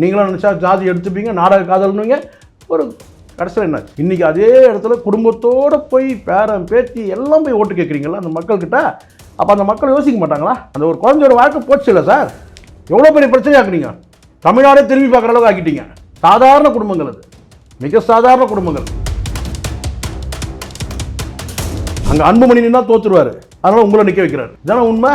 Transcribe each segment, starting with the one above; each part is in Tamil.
நீங்களும் நினச்சா ஜாதி எடுத்துப்பீங்க நாடக காதல்னுவீங்க ஒரு கடைசியில் என்ன இன்னைக்கு அதே இடத்துல குடும்பத்தோட போய் பேரன் பேத்தி எல்லாம் போய் ஓட்டு கேட்குறீங்களா அந்த மக்கள்கிட்ட? அப்போ அந்த மக்கள் யோசிக்க மாட்டாங்களா? அந்த ஒரு குழந்தையோட வாழ்க்கை போச்சு இல்லை சார்? எவ்வளோ பெரிய பிரச்சனையாக்குறீங்க தமிழ்நாடே திரும்பி பார்க்குற அளவுக்கு ஆக்கிட்டீங்க. சாதாரண குடும்பங்கள் அது. மிக சாதாரண குடும்பங்கள். அங்கே அன்புமணி நின்னா தோற்றுருவார் அதனால உங்களை நிற்க வைக்கிறாரு. இதான உண்மை?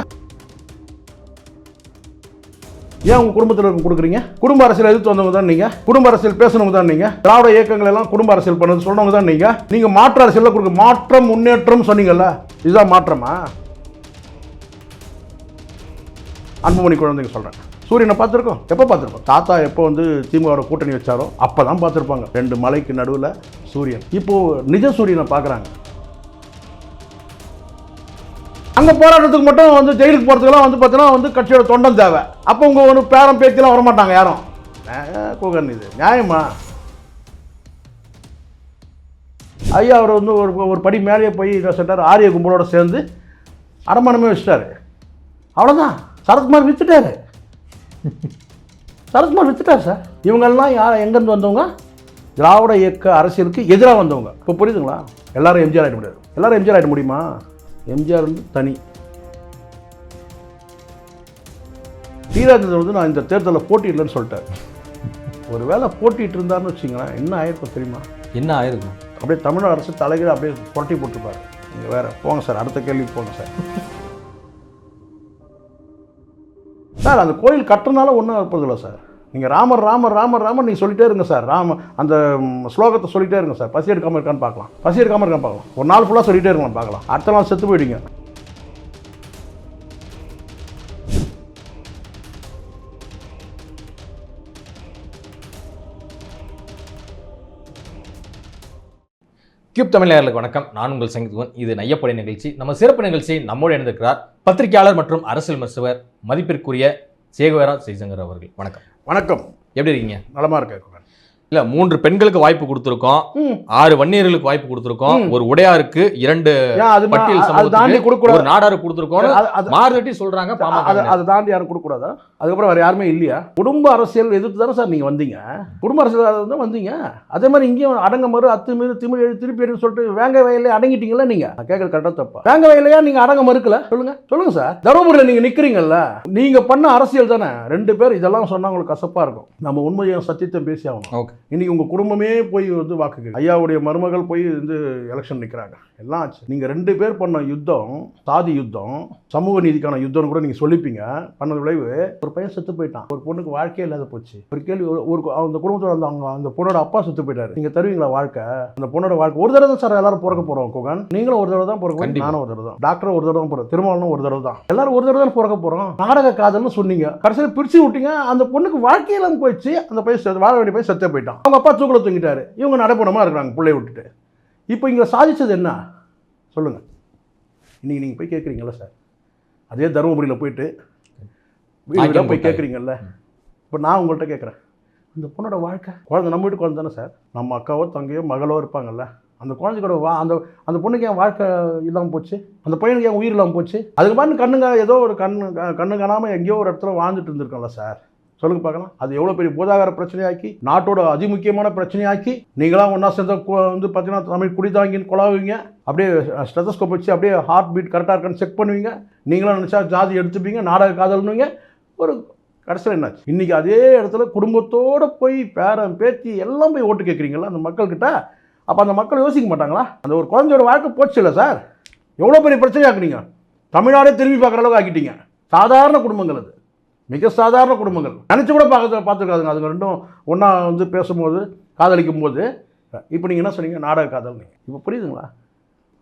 ஏன் உங்க குடும்பத்தில் கொடுக்குறீங்க? குடும்ப அரசியல் எதிர்த்து வந்தவங்க தான் நீங்க. குடும்ப அரசியல் பேசுனவங்க தான் நீங்க. திராவிட இயக்கங்கள் எல்லாம் குடும்ப அரசியல் பண்ணது சொன்னவங்க தான் நீங்க. நீங்க மாற்று அரசியல் கொடுக்க மாற்றம் முன்னேற்றம் சொன்னீங்கல்ல? இதுதான் மாற்றமா? அன்புமணி குழந்தைங்க சொல்றேன். சூரியனை பார்த்துருக்கோம்? எப்போ பார்த்துருக்கோம் தாத்தா எப்போ வந்து திமுகவோட கூட்டணி வச்சாரோ அப்போ தான் பார்த்துருப்பாங்க. ரெண்டு மலைக்கு நடுவில் சூரியன். இப்போது நிஜ சூரியனை பார்க்குறாங்க. அங்கே போராட்டத்துக்கு மட்டும் வந்து ஜெயிலுக்கு போகிறதுக்கெல்லாம் வந்து பார்த்தீங்கன்னா வந்து கட்சியோட தொண்டன் தேவை. அப்போ உங்கள் ஒரு பேரம் பேத்திலாம் வரமாட்டாங்க யாரும். குகன் இது. நியாயமா? ஐயா அவர் வந்து ஒரு ஒரு படி மேலேயே போய் சொல்லிட்டார். ஆரிய கும்பலோட சேர்ந்து அடமானமே வச்சுட்டாரு. அவ்வளோதான் சரத்குமார் வித்துட்டாரு. சரத்குமார் வித்துட்டார் சார். இவங்கெல்லாம் யார் எங்கேருந்து வந்தவங்க? திராவிட இயக்க அரசியலுக்கு எதிராக வந்தவங்க. இப்போ புரியுதுங்களா? எல்லாரும் எம்ஜிஆர் ஆகிட முடியாது. எல்லாரும் எம்ஜிஆர் ஆகிட முடியுமா? எம்ஜிஆர் வந்து தனி. தீராஜன் வந்து நான் இந்த தேர்தலில் போட்டியிடலன்னு சொல்லிட்டார் ஒரு வேளை போட்டிட்டு இருந்தாருன்னு வச்சுங்களேன் என்ன ஆயிருக்கும் தெரியுமா? என்ன ஆயிருக்கும்? அப்படியே தமிழக அரசு தலைகீழ அப்படியே புரட்டி போட்டுருப்பாரு. நீங்கள் வேற போங்க சார் அடுத்த கேள்வி போங்க சார். சார் அந்த கோயில் கட்டுறதுனால ஒன்றும் இருப்பதில்லை சார். நீங்கள் ராமர் ராமர் ராமர் ராமர் நீங்கள் சொல்லிட்டே இருங்க சார். ராம அந்த ஸ்லோகத்தை சொல்லிட்டே இருங்க சார். பசி எடுக்காமல் இருக்கான்னு பார்க்கலாம். பசி எடுக்காமல் இருக்கான்னு பார்க்கலாம். ஒரு நாள் ஃபுல்லாக சொல்லிட்டே இருக்கலாம் பார்க்கலாம். அடுத்த நாள் செத்து போயிடுங்க. கியூப் தமிழர்களுக்கு வணக்கம். நான் உங்கள் சங்கீத்வன் இது நையப்படை நிகழ்ச்சி. நம்ம சிறப்பு நிகழ்ச்சி நம்மோடு இணைந்திருக்கிறார் பத்திரிகையாளர் மற்றும் அரசியல் மருத்துவர் மதிப்பிற்குரிய சேகுவரா ஜெய்சங்கர் அவர்கள். வணக்கம். வணக்கம். எப்படி இருக்கீங்க? நலமாக இருக்கேன் இல்ல மூன்று பெண்களுக்கு வாய்ப்பு கொடுத்துருக்கோம். ஆறு வன்னியர்களுக்கு வாய்ப்பு கொடுத்துருக்கோம். ஒரு உடையாருக்கு இரண்டு பட்டியல் தாண்டி கொடுக்கூடாது. ஒரு நாடாரு கொடுத்துருக்கோம் மாறுதட்டி சொல்றாங்க அதை தாண்டி யாரும் கொடுக்கக்கூடாதா? அதுக்கப்புறம் வேறு யாருமே இல்லையா? குடும்ப அரசியல் எதிர்த்து தானே சார் நீங்கள் வந்தீங்க. குடும்ப அரசியல் தான் வந்தீங்க. அதே மாதிரி இங்கேயும் அடங்க மறு அத்து மீது திமிழ் எழு திருப்பி எழுன்னு சொல்லிட்டு வேங்க வயலே அடங்கிட்டீங்களா நீங்கள் நான் கேட்கறது கரெக்டாக தப்பா? வேங்க வயலையா நீங்கள் அடங்க மறுக்கல? சொல்லுங்க. சொல்லுங்க சார். தருமபுரியில் நீங்கள் நிற்கிறீங்கல்ல நீங்கள் பண்ண அரசியல் தானே? ரெண்டு பேர் இதெல்லாம் சொன்னா உங்களுக்கு கசப்பாக இருக்கும். நம்ம உண்மையை சத்தியத்தை பேசி ஆகணும். ஓகே இன்னைக்கு உங்கள் குடும்பமே போய் வந்து வாக்கு ஐயாவுடைய மருமகள் போய் வந்து எலெக்ஷன் நிற்கிறாங்க எல்லாம் ஆச்சு. நீங்கள் ரெண்டு பேர் பண்ண யுத்தம் சாதி யுத்தம் சமூக நீதிக்கான யுத்தம்னு கூட நீங்கள் சொல்லிப்பீங்க. பண்ணது விளைவு ஒரு பையன் செத்து போயிட்டான். ஒரு பொண்ணுக்கு வாழ்க்கையே இல்லாத போச்சு. ஒரு கேள்வி ஒரு- அந்த குடும்பத்தோட அந்த அவங்க அந்த பொண்ணோட அப்பா செத்து போயிட்டாரு. நீங்கள் தருவீங்களா வாழ்க்கை? அந்த பொண்ணோட வாழ்க்கை ஒரு தடவை தான் சார் எல்லாரும் பிறக்க போகிறோம் குகன். நீங்களும் ஒரு தடவை தான் பிறக்க. நானும் ஒரு தடவை தான். டாக்டர் ஒரு தடவை தான் போகிறோம் திருமணம் ஒரு தடவை தான். எல்லாரும் ஒரு தடவை தான் பிறக்க போகிறோம் நாடக காதல்னு சொன்னீங்க. கடைசியில் பிரிச்சு விட்டீங்க. அந்த பொண்ணுக்கு வாழ்க்கையெல்லாம் போயிடுச்சு. அந்த பையன் வாழ வேண்டிய பையன் செத்தே போயிட்டான். அவங்க அப்பா தூக்கில் தூங்கிட்டாரு. இவங்க நடைபெணமாக இருக்கிறாங்க பிள்ளைய விட்டுட்டு. இப்போ இங்கே சாதிச்சது என்ன? சொல்லுங்கள் இன்னைக்கு நீங்கள் போய் கேட்குறீங்கல்ல சார். அதே தருமபுரியில் போயிட்டு வீடு போய். கேட்குறீங்கல்ல இப்போ நான் உங்கள்கிட்ட கேட்குறேன் அந்த பொண்ணோட வாழ்க்கை. குழந்தை நம்ம வீட்டு குழந்தை தானே சார்? நம்ம அக்காவோ தங்கையோ மகளோ இருப்பாங்கல்ல. அந்த குழந்தையோட வா அந்த அந்த பொண்ணுக்கு ஏன் வாழ்க்கை இல்லாமல் போச்சு. அந்த பையனுக்கு ஏன் உயிர் இல்லாமல் போச்சு. அதுக்கு மாதிரி கண்ணுங்க ஏதோ ஒரு கண்ணு கண்ணு காணாமல் எங்கேயோ ஒரு இடத்துல வாழ்ந்துட்டு இருந்திருக்கோம்ல சார். சொல்லுங்க பார்க்கலாம். அது எவ்வளோ பெரிய பூதாகார பிரச்சனையாக்கி நாட்டோட அதிமுக்கியமான பிரச்சனையாக்கி நீங்களாம் ஒன்றா சேர்ந்த வந்து பார்த்தீங்கன்னா தமிழ் குடிதாங்கின்னு கொலாவுவீங்க அப்படியே ஸ்டெத்தஸ்கோப் வச்சு அப்படியே ஹார்ட் பீட் கரெக்டாக இருக்கான்னு செக் பண்ணுவீங்க. நீங்களும் நினச்சா ஜாதி எடுத்துப்பீங்க நாடக காதல்னுவீங்க ஒரு கடைசியில் என்னாச்சு? இன்றைக்கி அதே இடத்துல குடும்பத்தோடு போய் பேரன் பேத்தி எல்லாம் போய் ஓட்டு கேட்குறீங்களா அந்த மக்கள்கிட்ட? அப்போ அந்த மக்கள் யோசிக்க மாட்டாங்களா? அந்த ஒரு குழந்தையோட வாழ்க்கை போச்சு இல்லை சார்? எவ்வளோ பெரிய பிரச்சனையாக்குனீங்க? தமிழ்நாடே திரும்பி பார்க்குற அளவுக்கு ஆக்கிட்டீங்க. சாதாரண குடும்பங்கள் அது. மிக சாதாரண குடும்பங்கள். நினச்சி கூட பார்க்க பார்த்துருக்காதுங்க. அதுங்க ரெண்டும் ஒன்றா வந்து பேசும்போது காதலிக்கும் போது இப்போ நீங்கள் என்ன சொன்னீங்க? நாடக காதல் இப்போ புரியுதுங்களா?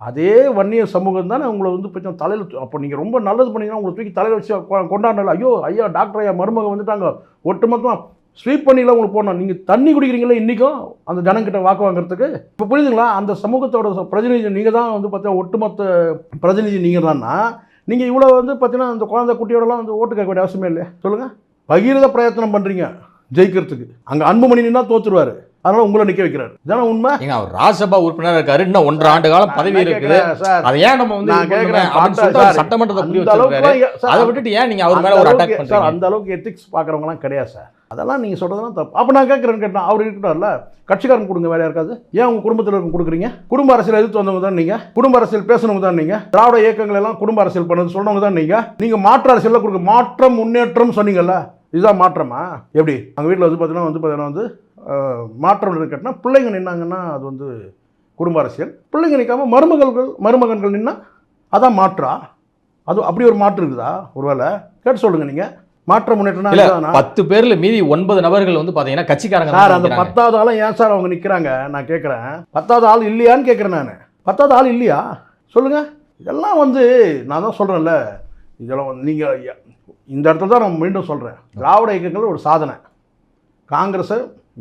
அதே வன்னிய சமூகம் தானே உங்களை வந்து கொஞ்சம் தலையில் அப்போ நீங்கள் ரொம்ப நல்லது பண்ணீங்கன்னா உங்களை தூக்கி தலையில் வச்சு கொ- கொண்டாடல ஐயோ ஐயா டாக்டர் ஐயா மருமக வந்துட்டாங்க. ஒட்டுமொத்தமாக ஸ்வீப் பண்ணிலாம் உங்களுக்கு போடணும். நீங்கள் தண்ணி குடிக்கிறீங்களா இன்றைக்கும் அந்த ஜனங்கிட்ட வாக்கு வாங்குறதுக்கு? இப்போ புரியுதுங்களா? அந்த சமூகத்தோட பிரதிநிதி நீங்கள் தான் வந்து பார்த்தா ஒட்டுமொத்த பிரதிநிதி நீங்கள் தான்னா நீங்கள் இவ்வளோ வந்து பார்த்தீங்கன்னா அந்த குழந்தை குட்டியோடலாம் வந்து ஓட்டு கேட்க வேண்டிய அவசியமே இல்லையா. சொல்லுங்கள் பகீரத பிரயத்தனம் பண்ணுறீங்க ஜெயிக்கிறதுக்கு. அங்கே அன்புமணி நின்னா தோத்துருவாரு. அதனால் உங்களை நிற்க வைக்கிறாரு. இதானே உண்மை? ஏங்க அவர் ராஜ்யசபா உறுப்பினர் இருக்காரு. இன்னும் ஒன்றரை ஆண்டு காலம் பதவி இருக்குது. அதை ஏன் நம்ம வந்து நான் கேட்கிறேன், சட்டமன்றத்தை புரிய அதை விட்டுட்டு ஏன் நீங்க அவர் மேல ஒரு அட்டாக் அந்த அளவுக்கு எத்திக்ஸ் பார்க்குறவங்களாம் கிடையாது சார். அதெல்லாம் நீங்கள் சொல்கிறதெல்லாம் தப்பு. அப்போ நான் கேட்குறேன்னு கேட்டேன் அவர் இருக்கிறார்ல கட்சிக்காரன் கொடுங்க வேற யாருக்காது ஏன் உங்கள் குடும்பத்தில் இருக்க கொடுக்குறீங்க? குடும்ப அரசியல் எதிர்த்து வந்தவங்க தான் நீங்கள் குடும்ப அரசியல் பேசுனவங்க தான் நீங்கள் திராவிட இயக்கங்கள் எல்லாம் குடும்ப அரசியல் பண்ணது சொன்னவங்க தான் நீங்கள் நீங்கள் மாற்று அரசியலில் கொடுக்க மாற்றம் முன்னேற்றம் சொன்னீங்கல்ல இதுதான் மாற்றமா? எப்படி? அங்கே வீட்டில் வந்து பார்த்தீங்கன்னா வந்து பார்த்தீங்கன்னா வந்து மாற்றம் கேட்டால் பிள்ளைங்க நின்னாங்கன்னா அது வந்து குடும்ப அரசியல். பிள்ளைங்க நிற்காம மருமகள்கள் மருமகன்கள் நின்னா அதான் மாற்றா? அது அப்படி ஒரு மாற்று இருக்குதா? ஒருவேளை கேட்டு சொல்லுங்கள் நீங்கள் மாற்ற முன்னேற்றம்னா இல்ல இதுதானா? பத்து பேர்ல மீதி ஒன்பது நபர்கள் வந்து பாத்தீங்கன்னா கட்சிக்காரங்க சார் அந்த நிக்கிறாங்க. பத்தாவது ஆளும் ஏன் சார் அவங்க நிற்கிறாங்க நான் கேட்குறேன் பத்தாவது ஆள் இல்லையான்னு கேட்குறேன் நான். பத்தாவது ஆள் இல்லையா? சொல்லுங்க. இதெல்லாம் வந்து நான் தான் சொல்கிறேன்ல இதெல்லாம் நீங்கள் இந்த இடத்துல தான் நான் மீண்டும் சொல்கிறேன் திராவிட இயக்கங்கள் ஒரு சாதனை. காங்கிரஸை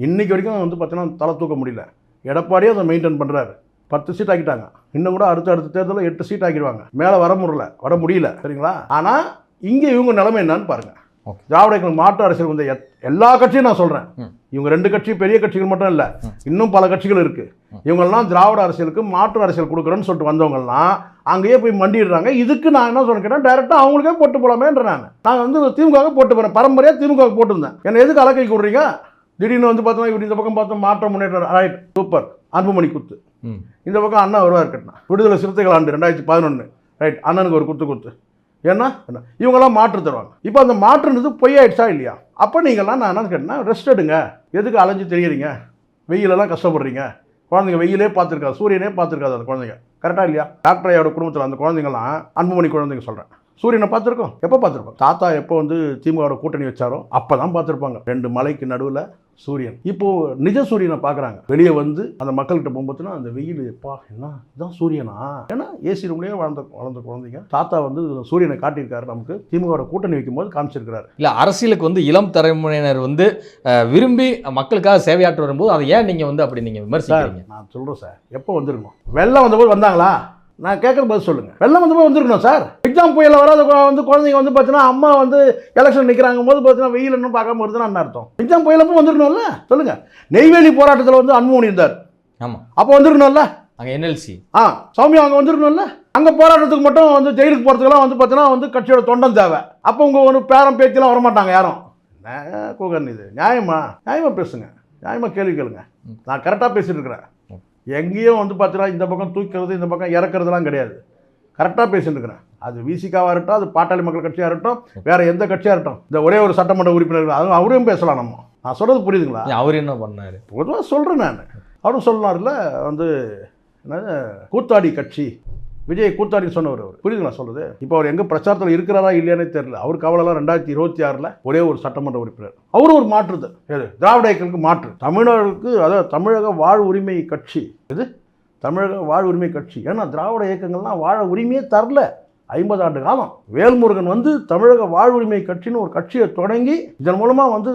இன்னைக்கு வரைக்கும் வந்து பார்த்தீங்கன்னா தலை தூக்க முடியல. எடப்பாடியே அதை மெயின்டைன் பண்ணுறாரு பத்து சீட் ஆக்கிட்டாங்க. இன்னும் கூட அடுத்த அடுத்த தேர்தலில் எட்டு சீட் ஆக்கிடுவாங்க. மேலே வர முடியல. வர முடியல. சரிங்களா? ஆனால் இங்கே இவங்க நிலைமை என்னன்னு பாருங்க. Okay. திராவிட இயக்கம் மாற்று அரசியல் வந்து எல்லா கட்சியும் நான் சொல்கிறேன். இவங்க ரெண்டு கட்சி பெரிய கட்சிகள் மட்டும் இல்லை இன்னும் பல கட்சிகள் இருக்கு. இவங்கெல்லாம் திராவிட அரசியலுக்கு மாற்று அரசியல் கொடுக்குறேன்னு சொல்லிட்டு வந்தவங்கலாம் அங்கேயே போய் மண்டிடுறாங்க. இதுக்கு நான் என்ன சொல்லிக்கிறேன் டேரெக்டாக அவங்களுக்கே போட்டு போலாமேன்ற நான். நான் வந்து திமுக போட்டு போகிறேன் பரம்பரையாக திமுக போட்டிருந்தேன். என்ன எதுக்கு அலக்கை விடுறீங்க திடீர்னு வந்து பார்த்தோம்னா இப்படி இந்த பக்கம் பார்த்தோம் மாற்றம் முன்னேற்றம் ரைட் சூப்பர் அன்புமணி குத்து. இந்த பக்கம் அண்ணா வருவார் கட்டினா. விடுதலை சிறுத்தைகள் ஆண்டு ரெண்டாயிரத்தி பதினொன்று ரைட் அண்ணனுக்கு ஒரு குத்து குத்து. ஏன்னா என்ன? இவங்கெல்லாம் மாற்று தருவாங்க. இப்போ அந்த மாற்றுன்றது பொய்யாயிடுச்சா இல்லையா? அப்போ நீங்கள்லாம் நான் என்ன கேட்டேன்னா ரெஸ்ட் எடுங்க. எதுக்கு அலைஞ்சு தெரியுறீங்க? வெயிலெல்லாம் கஷ்டப்படுறீங்க. குழந்தைங்க வெயிலே பார்த்துருக்காது. சூரியனே பார்த்துருக்காது அந்த குழந்தைங்க. கரெக்டாக இல்லையா? டாக்டர் ஐயோட குடும்பத்தில் அந்த குழந்தைங்கலாம் அன்புமணி குழந்தைங்க சொல்கிறேன் சூரியனை பார்த்துருக்கோம்? எப்போ பார்த்துருப்போம்? தாத்தா எப்போ வந்து திமுகவோட கூட்டணி வச்சாரோ அப்போ தான் பார்த்துருப்பாங்க. ரெண்டு மலைக்கு நடுவில் சூரியன். இப்போ நிஜ சூரியனை பார்க்குறாங்க. வெளியே வந்து அந்த மக்கள்கிட்ட போகும்போதுனா அந்த வெயில் எப்பா என்ன? இதான் சூரியனா? ஏன்னா ஏசி ரூம்லேயே வளர்ந்த வளர்ந்த குழந்தைங்க. தாத்தா வந்து சூரியனை காட்டியிருக்காரு நமக்கு. திமுகவோட கூட்டணி வைக்கும்போது காமிச்சிருக்கிறாரு. இல்ல அரசியலுக்கு வந்து இளம் தலைமுறையினர் வந்து விரும்பி மக்களுக்காக சேவையாற்ற வரும்போது அதை ஏன் நீங்க வந்து அப்படி நீங்க சார் விமர்சிக்கிறீங்க நான் சொல்கிறேன் சார். எப்போ வந்திருக்கணும் வெள்ளம் வந்தபோது வந்தாங்களா? நான் கேட்குற பதில் சொல்லுங்கள் வெள்ளம் வந்தபோது வந்திருக்கணும் சார். எக்ஸாம் புயலில் வராத வந்து குழந்தைங்க வந்து பார்த்தீங்கன்னா அம்மா வந்து எலெக்ஷன் நிற்கிறாங்க போது பார்த்தீங்கன்னா வெயில் இன்னும் பார்க்காம வருதுன்னா அர்த்தம். எக்ஸாம் புயலப்போ வந்திருக்கணும்ல? சொல்லுங்கள் நெய்வேலி போராட்டத்தில் வந்து அன்புமணி இருந்தார். ஆமா. அப்போ வந்திருக்கணும்ல? அங்க என்எல்சி. ஆ சௌமியா அங்கே வந்திருக்கணும்ல? அங்கே போராட்டத்துக்கு மட்டும் வந்து ஜெயிலுக்கு போகிறதுக்கெல்லாம் வந்து பார்த்தீங்கன்னா வந்து கட்சியோட தொண்டன் தேவை. அப்போ உங்கள் ஒரு பேரம் பேத்திலாம் வரமாட்டாங்க யாரும். கூகன் இது? நியாயமா? நியாயமாக பேசுங்க. நியாயமாக கேள்வி கேளுங்க. நான் கரெக்டாக பேசிட்டு இருக்கிறேன். எங்கேயும் வந்து பார்த்தீங்கன்னா இந்த பக்கம் தூக்கிறது இந்த பக்கம் இறக்குறதுலாம் கிடையாது. கரெக்டாக பேசிட்டு இருக்கிறேன். அது விசிகாவாக இருக்கட்டும் அது பாட்டாளி மக்கள் கட்சியாக இருக்கட்டும் வேற எந்த கட்சியாக இருக்கட்டும் இந்த ஒரே ஒரு சட்டமன்ற உறுப்பினர் அது அவரையும் பேசலாம் நம்ம. நான் சொல்கிறது புரியுதுங்களா? அவர் என்ன பண்ணாரு? பொதுவாக சொல்கிறேன் நான். அவரும் சொன்னார்ல வந்து என்னது கூத்தாடி கட்சி விஜய் கூத்தாடின்னு சொன்னவர் அவர். புரியுதுங்களா சொல்றது? இப்போ அவர் எங்கே பிரச்சாரத்தில் இருக்கிறாரா இல்லையானே தெரியல. அவர் கவலைலாம் ரெண்டாயிரத்தி இருபத்தி ஆறில் ஒரே ஒரு சட்டமன்ற உறுப்பினர். அவரும் ஒரு மாற்றுது. எது? திராவிட இயக்கங்களுக்கு மாற்று. தமிழர்களுக்கு அதாவது தமிழக வாழ் உரிமை கட்சி. இது தமிழக வாழ் உரிமை கட்சி. ஏன்னா திராவிட இயக்கங்கள்லாம் வாழ உரிமையே தரல. ஐம்பது ஆண்டு காலம். வேல்முருகன் வந்து தமிழக வாழ்வுரிமை கட்சின்னு ஒரு கட்சியை தொடங்கி இதன் மூலமாக வந்து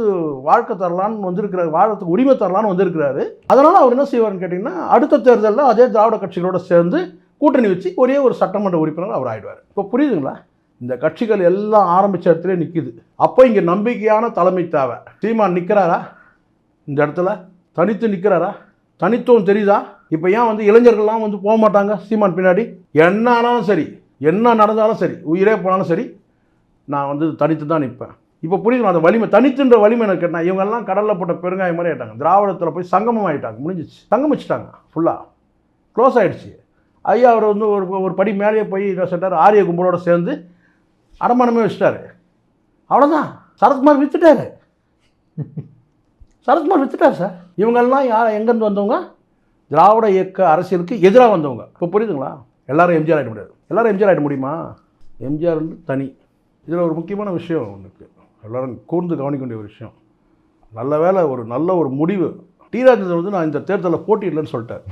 வாழ்க்கை தரலான்னு வந்திருக்கிறார் வாழத்துக்கு உரிமை தரலான்னு வந்திருக்கிறாரு. அதனால் அவர் என்ன செய்வார்னு கேட்டிங்கன்னா அடுத்த தேர்தலில் அதே திராவிட கட்சிகளோடு சேர்ந்து கூட்டணி வச்சு ஒரே ஒரு சட்டமன்ற உறுப்பினர் அவர் ஆகிடுவார் இப்போ புரியுதுங்களா? இந்த கட்சிகள் எல்லாம் ஆரம்பிச்ச இடத்துல நிற்கிது அப்போ இங்கே நம்பிக்கையான தலைமை தேவை. சீமான் நிற்கிறாரா இந்த இடத்துல? தனித்து நிற்கிறாரா தனித்துவம் தெரியுதா? இப்போ ஏன் வந்து இளைஞர்கள்லாம் வந்து போக மாட்டாங்க சீமான் பின்னாடி? என்ன ஆனாலும் சரி என்ன நடந்தாலும் சரி உயிரே போனாலும் சரி நான் வந்து தனித்து தான் நிற்பேன். இப்போ புரியுது அந்த வலிமை தனித்துன்ற வலிமை எனக்கு கேட்டேன் இவங்கெல்லாம் கடலில் போட்ட பெருங்காயம் மாதிரி ஆகிட்டாங்க திராவிடத்தில் போய் சங்கமம் ஆகிட்டாங்க முடிஞ்சிச்சு. சங்கமிச்சிட்டாங்க ஃபுல்லாக க்ளோஸ் ஆகிடுச்சு ஐயா அவர் வந்து ஒரு ஒரு படி மேலேயே போய் என்ன சொல்லிட்டார் ஆரிய கும்பலோடு சேர்ந்து அடமானமே வச்சுட்டாரு. அவ்வளோதான் சரத்குமார் விற்றுட்டாரு சரத்குமார் வித்துட்டார் சார். இவங்கெல்லாம் யார் எங்கேருந்து வந்தவங்க? திராவிட இயக்க அரசியலுக்கு எதிராக வந்தவங்க. இப்போ புரியுதுங்களா? எல்லாரும் எம்ஜிஆர் ஆகிட முடியாது. எல்லாரும் எம்ஜிஆர் ஆகிட முடியுமா? எம்ஜிஆர் வந்து தனி. இதில் ஒரு முக்கியமான விஷயம் உங்களுக்கு எல்லோரும் கூர்ந்து கவனிக்க வேண்டிய ஒரு விஷயம். நல்ல வேலை ஒரு நல்ல ஒரு முடிவு. டி ராஜேந்திரன் வந்து நான் இந்த தேர்தலில் போட்டியிடலன்னு சொல்லிட்டேன்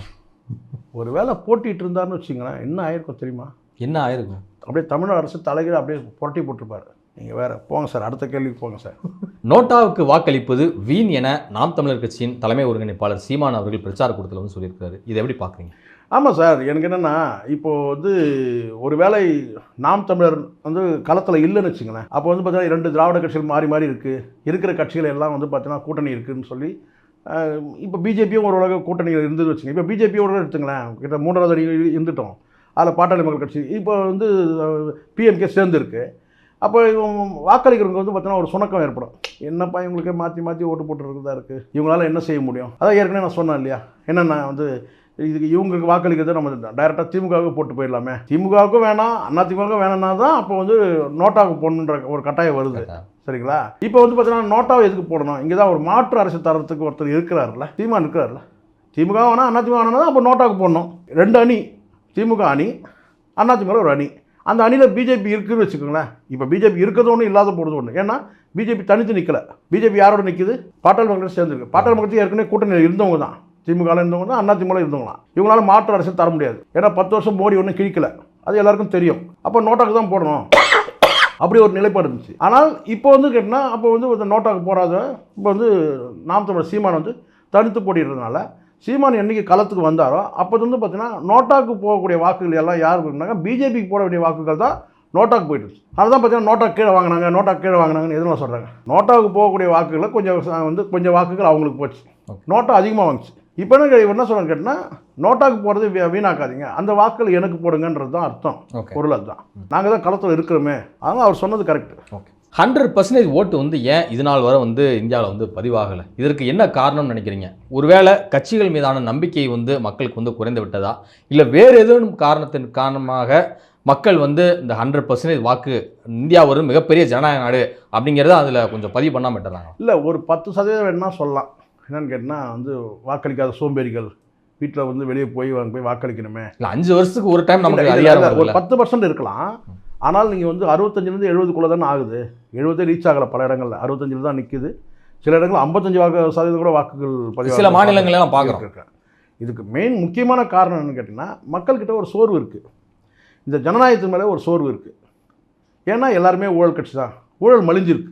ஒரு வேளை போட்டிட்டு இருந்தாருன்னு வச்சிங்களேன் என்ன ஆயிருக்கும் தெரியுமா? என்ன ஆயிருக்கும்? அப்படியே தமிழ்நாடு அரசு தலைகீழ அப்படியே புரட்டி போட்டிருப்பாரு. நீங்கள் வேற போங்க சார் அடுத்த கேள்விக்கு போங்க சார். நோட்டாவுக்கு வாக்களிப்பது வீண் என நாம் தமிழர் கட்சியின் தலைமை ஒருங்கிணைப்பாளர் சீமான் அவர்கள் பிரச்சார கூட்டத்தில் வந்து சொல்லியிருக்காரு இதை எப்படி பார்க்குறீங்க? ஆமாம் சார் எனக்கு என்னென்னா இப்போது வந்து ஒரு வேளை நாம் தமிழர் வந்து களத்தில் இல்லைன்னு வச்சுங்களேன் அப்போ வந்து பார்த்தீங்கன்னா இரண்டு திராவிட கட்சிகள் மாறி மாறி இருக்குது இருக்கிற கட்சிகள் எல்லாம் வந்து பார்த்தீங்கன்னா கூட்டணி இருக்குதுன்னு சொல்லி இப்போ பிஜேபியும் ஒரு உலக கூட்டணியில் இருந்துன்னு வச்சுங்க. இப்போ பிஜேபியோட எடுத்துங்களேன். கிட்ட மூன்றாவது அடி இருந்துட்டோம். அதில் பாட்டாளி மக்கள் கட்சி. இப்போ வந்து பிஎம்கே சேர்ந்துருக்கு. அப்போ வாக்களிக்கிறவங்க வந்து பார்த்தீங்கன்னா ஒரு சுணக்கம் ஏற்படும். என்னப்பா இவங்களுக்கே மாற்றி மாற்றி ஓட்டு போட்டுருக்குதா இருக்குது இவங்களால என்ன செய்ய முடியும்? அதான் ஏற்கனவே நான் சொன்னேன் இல்லையா? என்னென்ன வந்து இதுக்கு இவங்களுக்கு வாக்களிக்கிறது நம்ம டைரெக்டாக திமுகவுக்கு போட்டு போயிடலாமே. திமுகவுக்கும் வேணாம் அண்ணா திமுகவுக்கும் வேணாம்னா தான் அப்போ வந்து நோட்டாவுக்கு போடணுன்ற ஒரு கட்டாயம் வருது. சரிங்களா? இப்போ வந்து பார்த்தீங்கன்னா நோட்டாவை எதுக்கு போடணும்? இங்கே தான் ஒரு மாற்று அரசு தரத்துக்கு ஒருத்தர் இருக்கிறாருல திமுக இருக்கிறாருல திமுக வேணா அண்ணா திமுக வேணா அப்போ நோட்டாவுக்கு போடணும். ரெண்டு அணி திமுக அணி அண்ணா திமுக ஒரு அணி. அந்த அணியில் பிஜேபி இருக்குன்னு வச்சுக்கோங்களேன். இப்போ பிஜேபி இருக்கிறது ஒன்று இல்லாத போடுறது ஒன்று ஏன்னா பிஜேபி தனித்து நிற்கலை பிஜேபி யாரோட நிற்குது பாட்டாள் மக்கள் சேர்ந்துருக்கு பாட்டாள் மக்கள் ஏற்கனவே கூட்டணியில் இருந்தவங்க தான். திமுகவில் இருந்தவங்க தான் அண்ணா திமுக இருந்தவங்களாம் இவங்களால மாற்று அரசு தர முடியாது. ஏன்னா பத்து வருஷம் மோடி ஒன்றும் கிழிக்கல. அது எல்லாருக்கும் தெரியும். அப்போ நோட்டாக்கு தான் போடணும். அப்படி ஒரு நிலைப்பாடு இருந்துச்சு. ஆனால் இப்போ வந்து கேட்டினா அப்போ வந்து இந்த நோட்டாக்கு போடாத இப்போ வந்து நாம் தமிழர் சீமான் வந்து தடுத்து போட்டிடுறதுனால சீமான் என்னைக்கு களத்துக்கு வந்தாரோ அப்போ வந்து பார்த்தீங்கன்னா நோட்டாக்கு போகக்கூடிய வாக்குகள் எல்லாம் யாருக்கு இருந்தாங்க பிஜேபிக்கு போட வேண்டிய வாக்குகள் தான் நோட்டாக்கு போயிட்டு இருந்துச்சு. அதுதான் பார்த்தீங்கன்னா நோட்டா கீழே வாங்கினாங்க நோட்டா கீழே வாங்கினாங்கன்னு எதுவும் சொல்கிறாங்க நோட்டாவுக்கு போகக்கூடிய வாக்குகளை கொஞ்சம் வந்து கொஞ்சம் வாக்குகள் அவங்களுக்கு போச்சு. நோட்டா அதிகமாக வாங்குச்சு இப்போ என்ன என்ன சொல்கிறேன்னு கேட்டினா நோட்டாக்கு போகிறது வீணாக்காதீங்க. அந்த வாக்குகள் எனக்கு போடுங்கன்றது தான் அர்த்தம். பொருள் அதுதான். நாங்கள் தான் களத்தில் இருக்கிறோமே. அதனால் அவர் சொன்னது கரெக்ட் ஓகே. ஹண்ட்ரட் பர்சன்டேஜ் ஓட்டு வந்து ஏன் இது நாள் வரை வந்து இந்தியாவில் வந்து பதிவாகலை? இதற்கு என்ன காரணம்னு நினைக்கிறீங்க? ஒருவேளை கட்சிகள் மீதான நம்பிக்கை வந்து மக்களுக்கு வந்து குறைந்து விட்டதா? இல்லை வேறு எதுவும் காரணத்தின் காரணமாக மக்கள் வந்து இந்த ஹண்ட்ரட் பர்சன்டேஜ் வாக்கு இந்தியா ஒரு மிகப்பெரிய ஜனநாயக நாடு அப்படிங்கிறத அதில் கொஞ்சம் பதிவு பண்ணாம விட்டுறாங்க. இல்லை ஒரு பத்து சதவீதம் வேணா சொல்லலாம். என்னன்னு கேட்டால் வந்து வாக்களிக்காத சோம்பேறிகள் வீட்டில் வந்து வெளியே போய் வாங்க போய் வாக்களிக்கணுமே. இல்லை அஞ்சு வருஷத்துக்கு ஒரு டைம் நமக்கு ஒரு. பத்து பர்சன்ட் இருக்கலாம். ஆனால் நீங்கள் வந்து அறுபத்தஞ்சிலேருந்து எழுபதுக்குள்ளே தானே ஆகுது. எழுபதே ரீச் ஆகலை பல இடங்களில். அறுபத்தஞ்சில் தான் நிற்குது சில இடங்கள் ஐம்பத்தஞ்சு வாக்கு சதவீதம் கூட வாக்குகள் பதிவாக சில மாநிலங்கள்ல நான் இருக்கு. இதுக்கு மெயின் முக்கியமான காரணம் என்னன்னு கேட்டிங்கன்னா மக்கள்கிட்ட ஒரு சோர்வு இருக்குது இந்த ஜனநாயகத்து மேலே ஒரு சோர்வு இருக்குது ஏன்னா எல்லாருமே ஊழல் கட்சி தான். ஊழல் மலிஞ்சிருக்கு.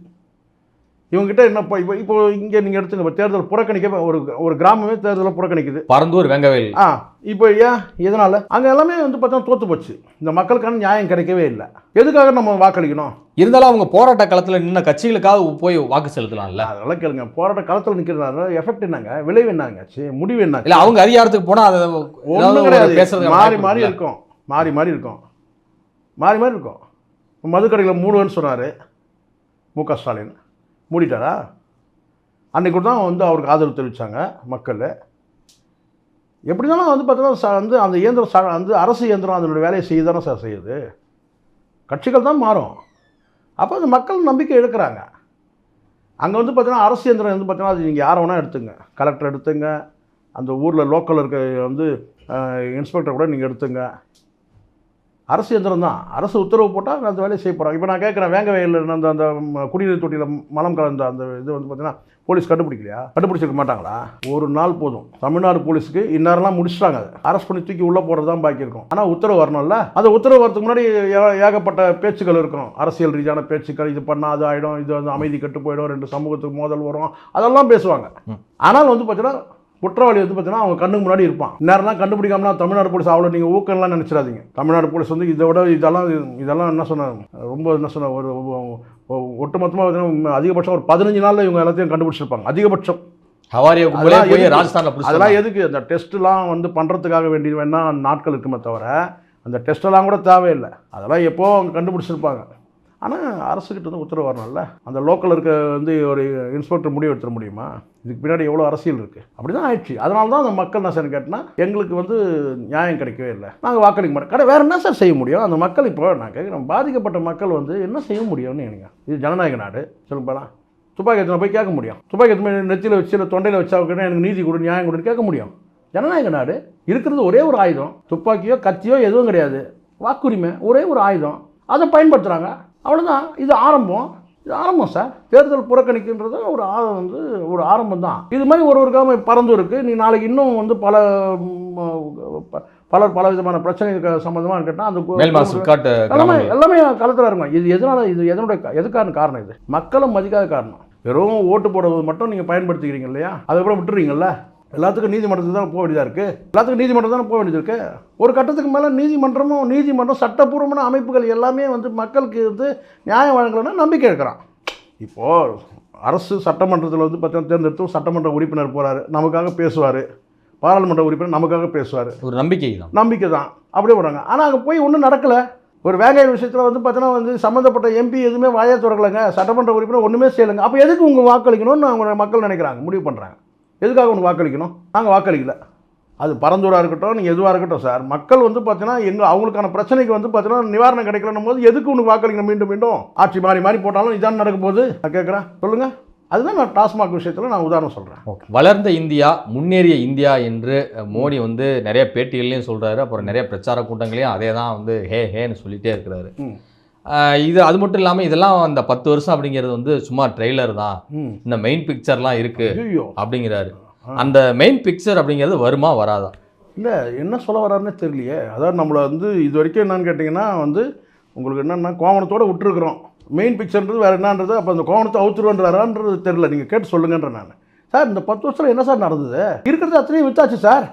இவங்ககிட்ட என்ன இப்போ இப்போ இங்கே நீங்கள் எடுத்துங்க இப்போ தேர்தல் புறக்கணிக்க ஒரு ஒரு கிராமமே தேர்தலை புறக்கணிக்குது. பரந்தூர் வெங்கவேல். ஆ இப்போ ஏன் எதனால்? அங்கே எல்லாமே வந்து பார்த்தா தோற்று போச்சு. இந்த மக்களுக்கான நியாயம் கிடைக்கவே இல்லை. எதுக்காக நம்ம வாக்களிக்கணும்? இருந்தாலும் அவங்க போராட்ட களத்தில் நின்ன கட்சிகளுக்காக போய் வாக்கு செலுத்தலாம்ல. அதெல்லாம் கேளுங்க போராட்ட களத்தில் நிற்கிறதுனால எஃபெக்ட் என்னங்க? விளைவு என்னங்க? சரி முடிவு என்ன? இல்ல அவங்க அதிகாரத்துக்கு போனா அதை ஒன்றும் கிடையாது. பேசுறதுக்கு மாறி மாறி? இருக்கும். மாறி மாறி இருக்கும். மாறி மாறி இருக்கும். மதுக்கடையில் மூடுவேன்னு சொன்னார் மு க ஸ்டாலின். மூடிட்டாரா? அன்றைக்கு கூட தான் வந்து அவருக்கு ஆதரவு தெரிவித்தாங்க மக்கள். எப்படி இருந்தாலும் வந்து பார்த்தீங்கன்னா ச- வந்து அந்த இயந்திரம் ச வந்து அரசு இயந்திரம் அதனுடைய வேலையை செய்ய தானே சார் செய்யுது. கட்சிகள் தான் மாறும். அப்போ அந்த மக்கள் நம்பிக்கை எடுக்கிறாங்க. அங்கே வந்து பார்த்தீங்கன்னா அரசு இயந்திரம் வந்து பார்த்தீங்கன்னா அது நீங்கள் யாரை வேணால் எடுத்துங்க. கலெக்டர் எடுத்துங்க. அந்த ஊரில் லோக்கல் இருக்க வந்து இன்ஸ்பெக்டர் கூட நீங்கள் எடுத்துங்க. அரசு இயந்திரம் தான். அரசு உத்தரவு போட்டால் அந்த வேலையை செய்ய போகிறாங்க இப்போ நான் கேட்குறேன் வேங்க வயலில் அந்த அந்த குடிநீர் தொட்டியில் மலம் கலந்த அந்த இது வந்து பார்த்தீங்கன்னா போலீஸ் கண்டுபிடிக்கலையா? கண்டுபிடிச்சிருக்க மாட்டாங்களா? ஒரு நாள் போதும். தமிழ்நாடு போலீஸுக்கு இந்நேரம்லாம் முடிச்சிட்டாங்க. அதை அரெஸ்ட் பண்ணி தூக்கி உள்ளே போகிறது தான் பாக்கி இருக்கும். ஆனால் உத்தரவு வரணும்ல? அந்த உத்தரவு வரதுக்கு முன்னாடி ஏ- ஏகப்பட்ட பேச்சுக்கள் இருக்கும். அரசியல் ரீதியான பேச்சுக்கள் இது பண்ணால் அது ஆகிடும் இது வந்து அமைதி கெட்டு போயிடும் ரெண்டு சமூகத்துக்கு மோதல் வரும் அதெல்லாம் பேசுவாங்க. ஆனால் வந்து பார்த்தீங்கன்னா குற்றவாளி வந்து பார்த்தீங்கன்னா அவங்க கண்ணுக்கு முன்னாடி இருப்பான். நேரம்லாம் கண்டுபிடிக்காமனா தமிழ்நாடு போலீஸ் அவ்வளோ நீங்கள் ஊக்கம்லாம் நினச்சிடாதீங்க. தமிழ்நாடு போலீஸ் வந்து இதை விட இதெல்லாம் இதெல்லாம் என்ன சொன்ன ரொம்ப என்ன சொன்ன ஒரு ஒட்டுமொத்தமாக பார்த்தீங்கன்னா அதிகபட்சம் ஒரு பதினஞ்சு நாளில் இவங்க எல்லாத்தையும் கண்டுபிடிச்சிருப்பாங்க. அதிகபட்சம். ஹவாரியா அதெல்லாம் போய் எதுக்கு? ராஜஸ்தான்ல பிடிச்சி அதெல்லாம் எதுக்கு? அந்த டெஸ்ட்லாம் வந்து பண்ணுறதுக்காக வேண்டியது வேணா நாட்கள் இருக்குமே தவிர அந்த டெஸ்ட்டெல்லாம் கூட தேவையில்லை. அதெல்லாம் எப்போ அவங்க கண்டுபிடிச்சிருப்பாங்க. ஆனால் அரசுக்கிட்ட வந்து உத்தரவு வரணும்ல. அந்த லோக்கல் இருக்க வந்து ஒரு இன்ஸ்பெக்டர் முடிவு எடுத்துட முடியுமா? இதுக்கு பின்னாடி எவ்வளோ அரசியல் இருக்குது அப்படி தான் ஆயிடுச்சு. அதனால தான் அந்த மக்கள் என்ன சார் கேட்டினா எங்களுக்கு வந்து நியாயம் கிடைக்கவே இல்லை. நாங்கள் வாக்களிக்க மாட்டோம். கடை வேறு என்ன சார் செய்ய முடியும்? அந்த மக்கள் இப்போ நான் கேட்குறேன் பாதிக்கப்பட்ட மக்கள் வந்து என்ன செய்ய முடியும்னு எனக்கு இது ஜனநாயக நாடு. சொல்லுங்க போலாம். துப்பாக்கி எத்தனை போய் கேட்க முடியும். துப்பாக்கி எத்தனை நெத்தியில் வச்சு இல்லை தொண்டையில் வச்சா எனக்கு நீதி கொடு நியாயம் கொடுன்னு கேட்க முடியும். ஜனநாயக நாடு இருக்கிறது ஒரே ஒரு ஆயுதம். துப்பாக்கியோ கத்தியோ எதுவும் கிடையாது. வாக்குரிமை ஒரே ஒரு ஆயுதம். அதை பயன்படுத்துகிறாங்க அவ்வளோதான் இது ஆரம்பம். இது ஆரம்பம் சார். தேர்தல் புறக்கணிக்கின்றது ஒரு ஆ- வந்து ஒரு ஆரம்பம் தான் இது மாதிரி ஒரு ஒரு காம பறந்து இருக்கு. நீ நாளைக்கு இன்னும் வந்து பல பலர் பல விதமான பிரச்சனைகள் சம்மந்தமாக கேட்டால் அந்த எல்லாமே. எல்லாமே களத்தில் இருக்கும் இது எதனால இது எதனுடைய எதுக்கான காரணம் இது? மக்களை மதிக்காத காரணம். வெறும் ஓட்டு போடுவது மட்டும் நீங்கள் பயன்படுத்திக்கிறீங்க இல்லையா? அதுக்கப்புறம் விட்டுறீங்கல்ல? எல்லாத்துக்கும் நீதிமன்றத்துக்கு தான் போக வேண்டியதாக இருக்குது எல்லாத்துக்கும் நீதிமன்றம் தானே போக வேண்டியது இருக்கு? ஒரு கட்டத்துக்கு மேலே நீதிமன்றமும் நீதிமன்றம் சட்டப்பூர்வமான அமைப்புகள் எல்லாமே வந்து மக்களுக்கு வந்து நியாயம் வழங்கலைன்னா நம்பிக்கை இருக்கிறான் இப்போது அரசு சட்டமன்றத்தில் வந்து பார்த்தீங்கன்னா தேர்ந்தெடுத்து சட்டமன்ற உறுப்பினர் போகிறாரு நமக்காக பேசுவார். பாராளுமன்ற உறுப்பினர் நமக்காக பேசுவார். ஒரு நம்பிக்கை தான். நம்பிக்கை தான். அப்படியே போகிறாங்க ஆனால் அங்கே போய் ஒன்றும் நடக்கலை. ஒரு வேங்காய விஷயத்தில் வந்து பார்த்தீங்கன்னா வந்து சம்மந்தப்பட்ட எம்பி எதுவுமே வாயா திறக்கலைங்க. சட்டமன்ற உறுப்பினர் ஒன்றுமே செய்யலைங்க. அப்போ எதுக்கு உங்கள் வாக்களிக்கணும்னு அவங்க மக்கள் நினைக்கிறாங்க. முடிவு பண்ணுறாங்க எதுக்காக உனக்கு வாக்களிக்கணும்? நாங்கள் வாக்களிக்கல. அது பரந்தூராக இருக்கட்டும் நீங்கள் எதுவாக இருக்கட்டும் சார் மக்கள் வந்து பார்த்தீங்கன்னா எங்கள் அவங்களுக்கான பிரச்சனைக்கு வந்து பார்த்தீங்கன்னா நிவாரணம் கிடைக்கலன்னும் போது எதுக்கு உனக்கு வாக்களிக்கணும் மீண்டும் மீண்டும்? ஆட்சி மாறி மாறி போட்டாலும் இதான் நடக்க போகுது. நான் கேட்குறேன் சொல்லுங்கள் அதுதான் நான் டாஸ்மாக் விஷயத்தில் நான் உதாரணம் சொல்கிறேன் வளர்ந்த இந்தியா முன்னேறிய இந்தியா என்று மோடி வந்து நிறைய பேட்டிகள்லையும் சொல்றாரு. அப்புறம் நிறைய பிரச்சார கூட்டங்களையும் அதே தான் வந்து ஹே ஹேன்னு சொல்லிட்டே இருக்கிறாரு. இது அது மட்டும் இல்லாமல் இதெல்லாம் அந்த பத்து வருஷம் அப்படிங்கிறது வந்து சும்மா ட்ரெய்லர் தான். இந்த மெயின் பிக்சர்லாம் இருக்கு ஐயோ அப்படிங்கிறாரு. அந்த மெயின் பிக்சர் அப்படிங்கிறது வருமா வராதா? இல்லை என்ன சொல்ல வர்றாருன்னே தெரியலையே. அதாவது நம்மளை வந்து இது வரைக்கும் என்னன்னு கேட்டிங்கன்னா வந்து உங்களுக்கு என்னென்னா கோவணத்தோடு விட்டுருக்குறோம். மெயின் பிக்சர்ன்றது வேறு என்னன்றது அப்போ அந்த கோவணத்தை அவுத்துருவன்றாரான்றது தெரியல. நீங்கள் கேட்டு சொல்லுங்கன்ற நான். சார் இந்த பத்து வருஷத்தில் என்ன சார் நடந்தது? இருக்கிறது அத்தனையும் வித்தாச்சு சார்.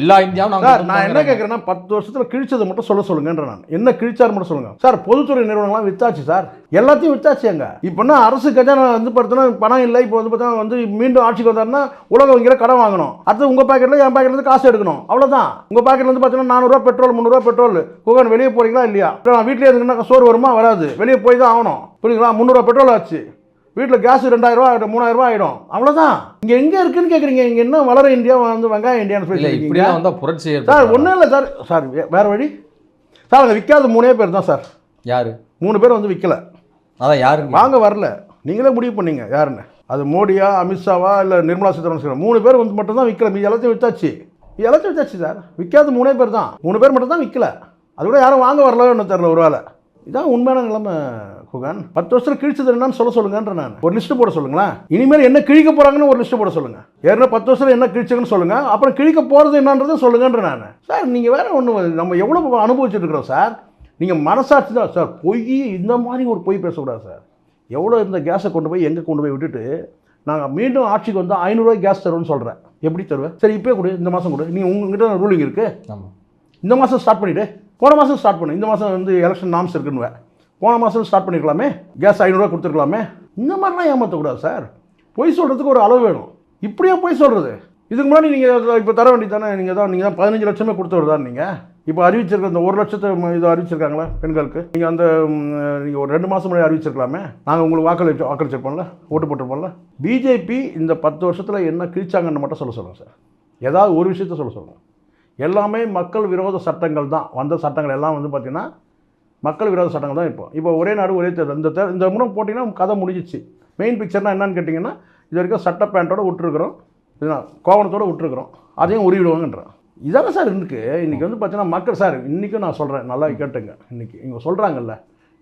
எல்லா இந்தியாவும் சார் நான் என்ன. கேட்குறேன்னா பத்து வருஷத்தில் கிழிச்சதை மட்டும் சொல்ல சொல்லுங்கன்ற நான். என்ன கிழிச்சார் மட்டும் சொல்லுங்க. சார் பொதுத்துறை நிறுவனங்கள்லாம் வித்தாச்சு சார். எல்லாத்தையும் வித்தாச்சு எங்க இப்போ என்ன அரசு கஜானா வந்து பார்த்தீங்கன்னா பணம் இல்லை. இப்போ வந்து பார்த்தீங்கன்னா வந்து மீண்டும் ஆட்சிக்கு வந்தாருன்னா உலக வங்கியில் கடன் வாங்கணும். அடுத்து உங்கள் பாக்கெட்டில் என் பாக்கெட்ல இருந்து காசு எடுக்கணும். அவ்வளோதான் உங்கள் பாக்கெட்ல வந்து பார்த்தீங்கன்னா நானூறுரூவா பெட்ரோல் முந்நூறுரூவா பெட்ரோல் குகன் வெளியே போறீங்களா இல்லையா? இல்லை நான் வீட்டிலே இருந்துன்னா சோறு வருமா? வராது. வெளியே போய் தான் ஆகணும். புரியுங்களா முந்நூறுரூவா பெட்ரோல் ஆச்சு. வீட்டில் கேஸ் ரெண்டாயிரம் ரூபா மூணாயிரம் ரூபாய் ஆகிடும் அவ்வளோதான் இங்கே எங்கே இருக்குன்னு கேட்குறீங்க இங்கே என்ன வளர இந்தியா வந்து வெங்காய இந்தியான்னு சொல்லி இப்படிலாம் வந்தா புரட்சி சார்? ஒன்றும் இல்லை சார். சார் வேற வழி? சார் அங்கே விற்காத மூணே பேர் தான் சார். யாரு? மூணு பேர் வந்து விற்கல அதான் யாருங்க? வாங்க வரல. நீங்களே முடிவு பண்ணீங்க யாருன்னு. அது மோடியா அமித்ஷாவா இல்லை நிர்மலா சீதாராமன். மூணு பேர் வந்து மட்டும் தான் விற்கல மீதி எல்லாத்தையும் வித்தாச்சு. இது எல்லாத்தையும் வித்தாச்சு சார். விற்காத மூணே பேர் தான். மூணு பேர் மட்டும் தான் விற்கல அது கூட யாரும் வாங்க வரல ஒன்றும் தெரில ஒரு வேலை இதான் உண்மையான நிலைமை. குகான். பத்து வருஷத்தில் கிழிச்சது என்னன்னு சொல்ல சொல்லுங்கன்ற நான். ஒரு லிஸ்ட் போட சொல்லுங்களேன். இனிமேல் என்ன கிழிக்க போறாங்கன்னு ஒரு லிஸ்ட் போட சொல்லுங்க. ஏற்கனவே பத்து வருஷத்தில் என்ன கிழிச்சங்கன்னு சொல்லுங்க. அப்புறம் கிழிக்க போறது என்னன்றதை சொல்லுங்கன்ற நான். சார் நீங்க வேற ஒன்று நம்ம எவ்வளோ அனுபவிச்சுட்டு இருக்கிறோம் சார். நீங்க மனசாட்சி தான் சார். பொய் இந்த மாதிரி ஒரு பொய் பேசக்கூடாது சார். எவ்வளோ இந்த கேஸை கொண்டு போய் எங்கே கொண்டு போய் விட்டுட்டு நாங்கள் மீண்டும் ஆட்சிக்கு வந்தால் ஐநூறுரூவா கேஸ் தருவேன்னு சொல்கிறேன் எப்படி தருவேன்? சரி இப்போ கொடு. இந்த மாதம் கொடு. நீங்கள் உங்ககிட்ட ரூலிங் இருக்குது இந்த மாதம் ஸ்டார்ட் பண்ணிவிடு போன மாதம் ஸ்டார்ட் பண்ணு. இந்த மாதம் வந்து எலெக்ஷன் நாம்ஸ் இருக்குன்னு போன மாதம் ஸ்டார்ட் பண்ணிருக்கலாமே? கேஸ் ஐநூறுரூவா கொடுத்துருக்கலாமே? இந்த மாதிரிலாம் ஏமாற்றக்கூடாது சார் பொய் சொல்கிறதுக்கு ஒரு அளவு வேணும். இப்படியே பொய் சொல்கிறது இதுக்கு முன்னாடி நீங்கள் இப்போ தர வேண்டியது தானே நீங்கள் தான் நீங்கள் தான் பதினஞ்சு லட்சமே கொடுத்து தான் நீங்கள் இப்போ அறிவிச்சிருக்க இந்த ஒரு லட்சத்தை இது அறிவிச்சிருக்காங்களா பெண்களுக்கு? நீங்கள் அந்த நீங்கள் ஒரு ரெண்டு மாதம் முன்னாடி அறிவிச்சிருக்கலாமே? நாங்கள் உங்களுக்கு வாக்களி வாக்களிச்சிருப்போம்ல ஓட்டு போட்டிருப்போம்ல? பிஜேபி இந்த பத்து வருஷத்தில் என்ன கிழிச்சாங்கன்னு மட்டும் சொல்ல சொல்லுங்கள் சார் ஏதாவது ஒரு விஷயத்த சொல்ல சொல்லுங்கள் எல்லாமே மக்கள் விரோத சட்டங்கள் தான். வந்த சட்டங்கள் எல்லாம் வந்து பார்த்திங்கன்னா மக்கள் விரோத சட்டங்கள் தான் இப்போ. இப்போ ஒரே நாடு ஒரே தேர்தல். இந்த தே இந்த முறை போட்டிங்கன்னா கதை முடிஞ்சிச்சு. மெயின் பிக்சர்னா என்னன்னு கேட்டிங்கன்னா இது வரைக்கும் சட்ட பேண்ட்டோட விட்டுருக்குறோம். கோவணத்தோட விட்டுருக்குறோம். அதையும் உருவிடுவாங்கன்றேன் இதானே சார் இருக்கு. இன்றைக்கி வந்து பார்த்தீங்கன்னா மக்கள் சார் இன்றைக்கும் நான் சொல்கிறேன் நல்லா கேட்டுங்க. இன்றைக்கி இவங்க சொல்கிறாங்கல்ல